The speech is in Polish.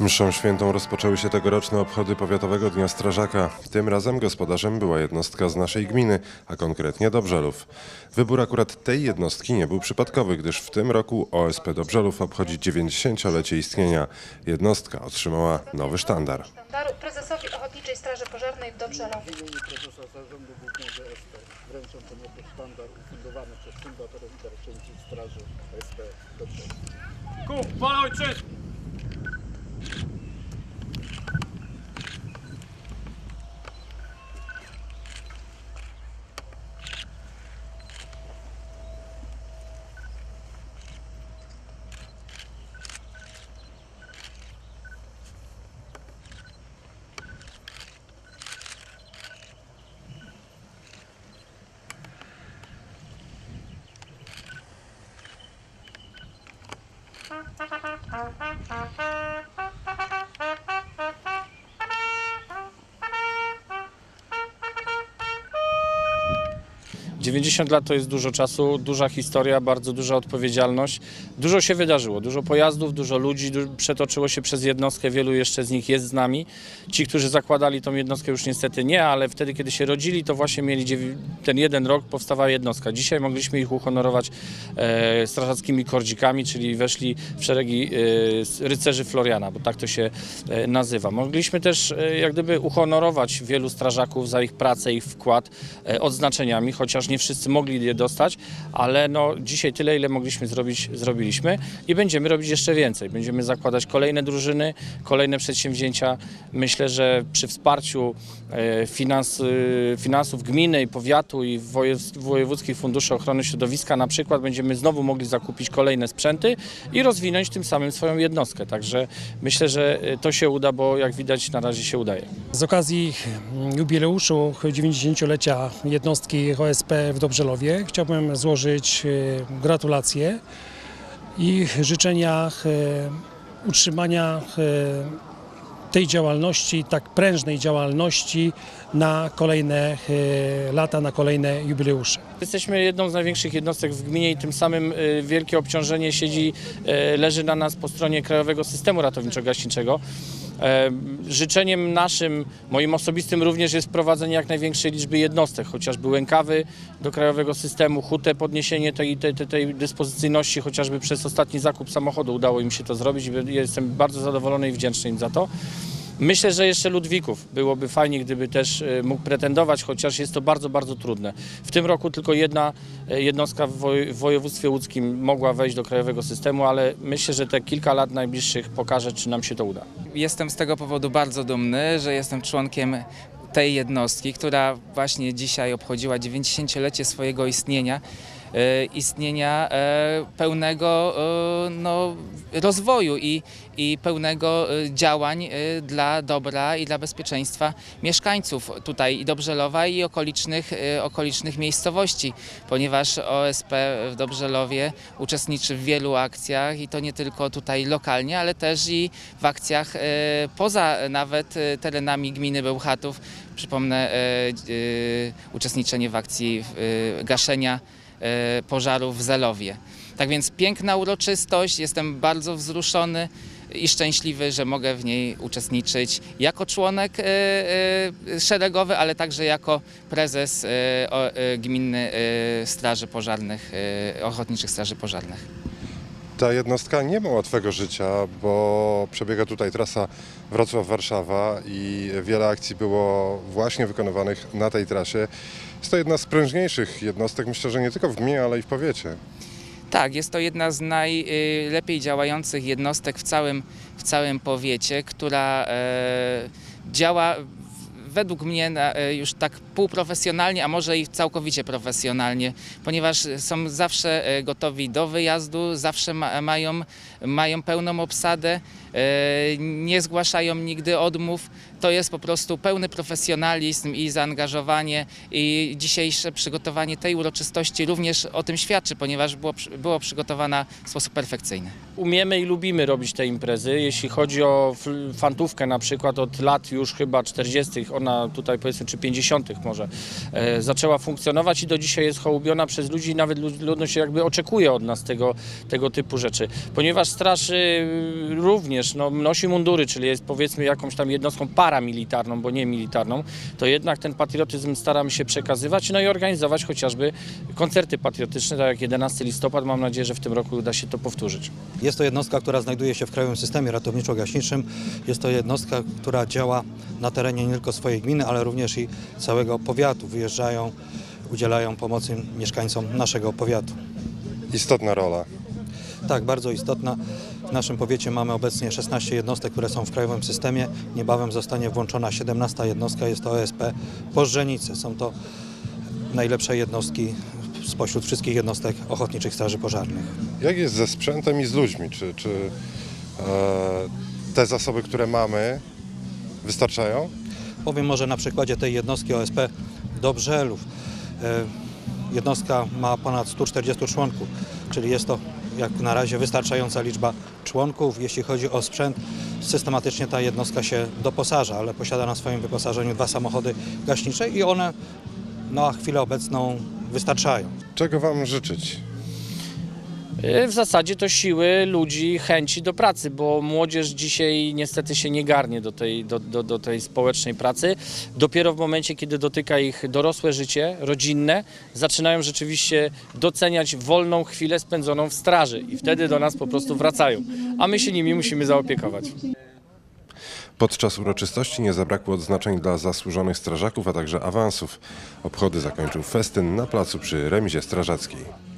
Mszą świętą rozpoczęły się tegoroczne obchody Powiatowego Dnia Strażaka. Tym razem gospodarzem była jednostka z naszej gminy, a konkretnie Dobrzelów. Wybór akurat tej jednostki nie był przypadkowy, gdyż w tym roku OSP Dobrzelów obchodzi 90-lecie istnienia. Jednostka otrzymała nowy sztandar. sztandaru prezesowi Ochotniczej Straży Pożarnej w Dobrzelowie. W imieniu prezesa Zarządu Głównego SP wręczam ten oto sztandar ufundowany przez darczyńców Straży SP Dobrze. Kup, Uh-huh. 90 lat to jest dużo czasu, duża historia, bardzo duża odpowiedzialność. Dużo się wydarzyło, dużo pojazdów, dużo ludzi przetoczyło się przez jednostkę, wielu jeszcze z nich jest z nami. Ci, którzy zakładali tą jednostkę już niestety nie, ale wtedy, kiedy się rodzili, to właśnie mieli ten jeden rok, powstawała jednostka. Dzisiaj mogliśmy ich uhonorować e, strażackimi kordzikami, czyli weszli w szeregi e, rycerzy Floriana, bo tak to się e, nazywa. Mogliśmy też e, jak gdyby uhonorować wielu strażaków za ich pracę, ich wkład e, odznaczeniami, chociaż nie wszyscy mogli je dostać, ale no, dzisiaj tyle, ile mogliśmy zrobić, zrobiliśmy i będziemy robić jeszcze więcej. Będziemy zakładać kolejne drużyny, kolejne przedsięwzięcia. Myślę, że przy wsparciu e, finans, e, finansów gminy i powiatu i wojew- wojewódzkich funduszy ochrony środowiska na przykład będziemy znowu mogli zakupić kolejne sprzęty i rozwinąć tym samym swoją jednostkę. Także myślę, że e, to się uda, bo jak widać na razie się udaje. Z okazji jubileuszu 90-lecia jednostki OSP w Dobrzelowie chciałbym złożyć e, gratulacje i życzenia e, utrzymania e, tej działalności, tak prężnej działalności na kolejne lata, na kolejne jubileusze. Jesteśmy jedną z największych jednostek w gminie i tym samym wielkie obciążenie siedzi, leży na nas po stronie Krajowego Systemu Ratowniczo-Gaśniczego. E, Życzeniem naszym, moim osobistym również jest wprowadzenie jak największej liczby jednostek, chociażby łękawy do krajowego systemu, hutę, podniesienie tej, tej, tej, dyspozycyjności, chociażby przez ostatni zakup samochodu udało im się to zrobić jestem bardzo zadowolony i wdzięczny im za to. Myślę, że jeszcze Ludwików byłoby fajnie, gdyby też e, mógł pretendować, chociaż jest to bardzo, bardzo trudne. W tym roku tylko jedna e, jednostka w woj- w województwie łódzkim mogła wejść do krajowego systemu, ale myślę, że te kilka lat najbliższych pokaże, czy nam się to uda. Jestem z tego powodu bardzo dumny, że jestem członkiem tej jednostki, która właśnie dzisiaj obchodziła 90-lecie swojego istnienia. E, Istnienia e, pełnego e, no, rozwoju i, i pełnego działań dla dobra i dla bezpieczeństwa mieszkańców tutaj i Dobrzelowa i okolicznych, okolicznych miejscowości, ponieważ OSP w Dobrzelowie uczestniczy w wielu akcjach i to nie tylko tutaj lokalnie, ale też i w akcjach poza nawet terenami gminy Bełchatów. Przypomnę uczestniczenie w akcji gaszenia pożarów w Zelowie. Tak więc piękna uroczystość, jestem bardzo wzruszony i szczęśliwy, że mogę w niej uczestniczyć jako członek e, e, szeregowy, ale także jako prezes e, e, Gminny e, Straży Pożarnych, e, Ochotniczych Straży Pożarnych. Ta jednostka nie ma łatwego życia, bo przebiega tutaj trasa Wrocław-Warszawa i wiele akcji było właśnie wykonywanych na tej trasie. Jest to jedna z prężniejszych jednostek, myślę, że nie tylko w gminie, ale i w powiecie. Tak, jest to jedna z najlepiej działających jednostek w całym, w całym powiecie, która e, działa według mnie e, już tak półprofesjonalnie, a może i całkowicie profesjonalnie, ponieważ są zawsze e, gotowi do wyjazdu, zawsze ma, mają, mają pełną obsadę, nie zgłaszają nigdy odmów. To jest po prostu pełny profesjonalizm i zaangażowanie i dzisiejsze przygotowanie tej uroczystości również o tym świadczy, ponieważ było, było przygotowana w sposób perfekcyjny. Umiemy i lubimy robić te imprezy. Jeśli chodzi o fantówkę na przykład od lat już chyba 40., ona tutaj powiedzmy czy 50., może, e, zaczęła funkcjonować i do dzisiaj jest hołubiona przez ludzi nawet lud- ludność jakby oczekuje od nas tego, tego typu rzeczy. Ponieważ straż y, również no, nosi mundury, czyli jest powiedzmy jakąś tam jednostką paramilitarną, bo nie militarną, to jednak ten patriotyzm staramy się przekazywać, no i organizować chociażby koncerty patriotyczne, tak jak 11 listopad. Mam nadzieję, że w tym roku uda się to powtórzyć. Jest to jednostka, która znajduje się w Krajowym Systemie Ratowniczo-Gaśniczym. Jest to jednostka, która działa na terenie nie tylko swojej gminy, ale również i całego powiatu. Wyjeżdżają, udzielają pomocy mieszkańcom naszego powiatu. Istotna rola. Tak, bardzo istotna. W naszym powiecie mamy obecnie 16 jednostek, które są w krajowym systemie. Niebawem zostanie włączona 17 jednostka, jest to OSP Pożrzenice. Są to najlepsze jednostki spośród wszystkich jednostek Ochotniczych Straży Pożarnych. Jak jest ze sprzętem i z ludźmi? Czy, czy e, te zasoby, które mamy, wystarczają? Powiem może na przykładzie tej jednostki OSP Dobrzelów. E, Jednostka ma ponad 140 członków, czyli jest to jak na razie wystarczająca liczba członków. Jeśli chodzi o sprzęt, systematycznie ta jednostka się doposaża, ale posiada na swoim wyposażeniu dwa samochody gaśnicze i one na chwilę obecną wystarczają. Czego Wam życzyć? Y, W zasadzie to siły ludzi, chęci do pracy, bo młodzież dzisiaj niestety się nie garnie do tej, do, do, do tej społecznej pracy. Dopiero w momencie, kiedy dotyka ich dorosłe życie, rodzinne, zaczynają rzeczywiście doceniać wolną chwilę spędzoną w straży i wtedy do nas po prostu wracają, a my się nimi musimy zaopiekować. Podczas uroczystości nie zabrakło odznaczeń dla zasłużonych strażaków, a także awansów. Obchody zakończył festyn na placu przy remizie strażackiej.